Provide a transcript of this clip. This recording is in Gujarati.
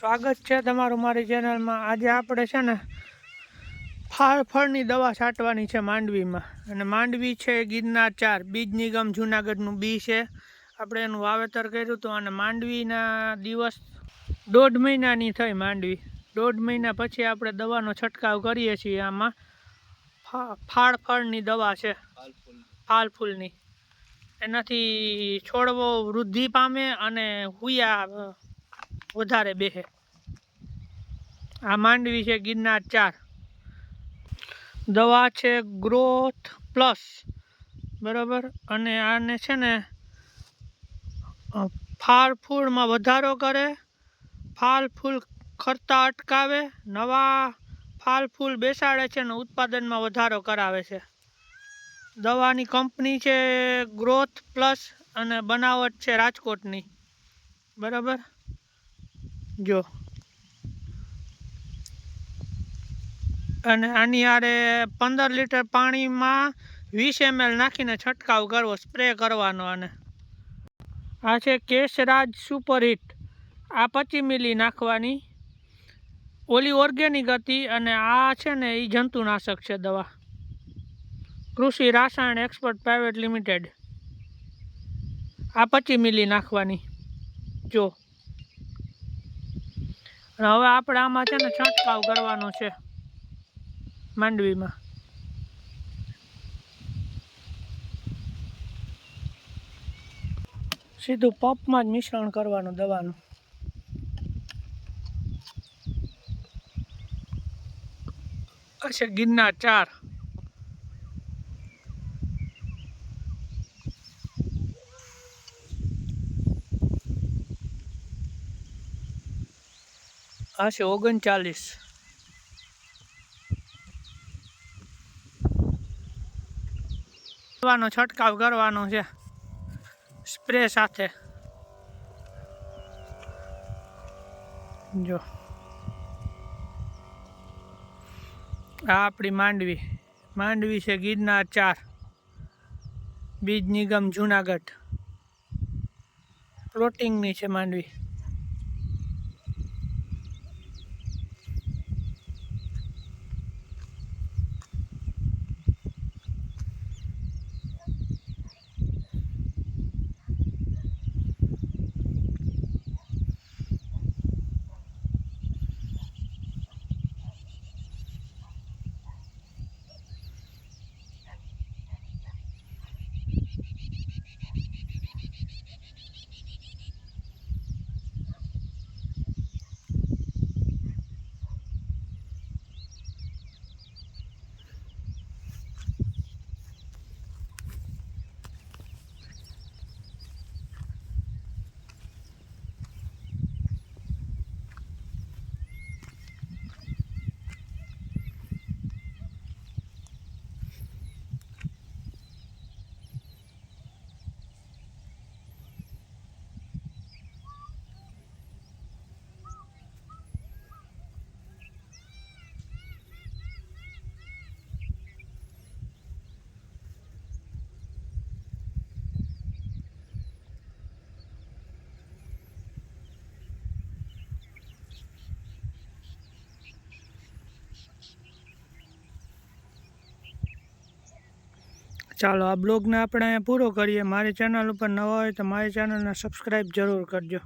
સ્વાગત છે તમારું મારી ચેનલમાં. આજે આપણે છે ને ફાળ ફળની દવા છાંટવાની છે માંડવીમાં. અને માંડવી છે ગિરનાર ચાર. બીજ નિગમ જુનાગઢનું બી છે. આપણે એનું વાવેતર કર્યું હતું અને માંડવીના દિવસ દોઢ મહિનાની થઈ માંડવી. દોઢ મહિના પછી આપણે દવાનો છંટકાવ કરીએ છીએ આમાં. ફા- ફાળ ફળની દવા છે. ફાલ ફૂલની. એનાથી છોડવો વૃદ્ધિ પામે અને હુયા વધારે બેસે આ માંડવી છે ગિરનાર ચાર. દવા છે ગ્રોથ પ્લસ. બરાબર? અને આને છે ને ફાળ ફૂલમાં વધારો કરે, ફાલ ફૂલ ખરતા અટકાવે, નવા ફાલ ફૂલ બેસાડે છે અને ઉત્પાદનમાં વધારો કરાવે છે. દવાની કંપની છે ગ્રોથ પ્લસ અને બનાવટ છે રાજકોટની. બરાબર? જો. અને આની આરે પંદર લીટર પાણીમાં વીસ એમએલ નાખીને છંટકાવ કરવો, સ્પ્રે કરવાનો આને. આ છે કેશરાજ સુપરહિટ આ પચી મિલી નાખવાની. ઓલી ઓર્ગેનિક હતી અને આ છે ને એ જંતુનાશક છે દવા. કૃષિ રાસાયણ એક્સપર્ટ પ્રાઇવેટ લિમિટેડ. આ પચી મિલી નાખવાની. જો. હવે આપણે આમાં છે ને છંટકાવ કરવાનો છે માંડવીમાં. સીધું પંપમાં જ મિશ્રણ કરવાનું દવાનું. અચ્છા ગિરનાર ચાર. આ છે ઓગણચાલીસ કરવાનો છંટકાવ કરવાનો છે સ્પ્રે સાથે જો આ આપણી માંડવી માંડવી છે ગિરનાર ચાર બીજ નિગમ જુનાગઢ પ્લોટિંગની છે માંડવી ચાલો આ બ્લોગને આપણે પૂરો કરીએ. મારી ચેનલ ઉપર નવા હોય તો મારી ચેનલને સબસ્ક્રાઈબ જરૂર કરજો.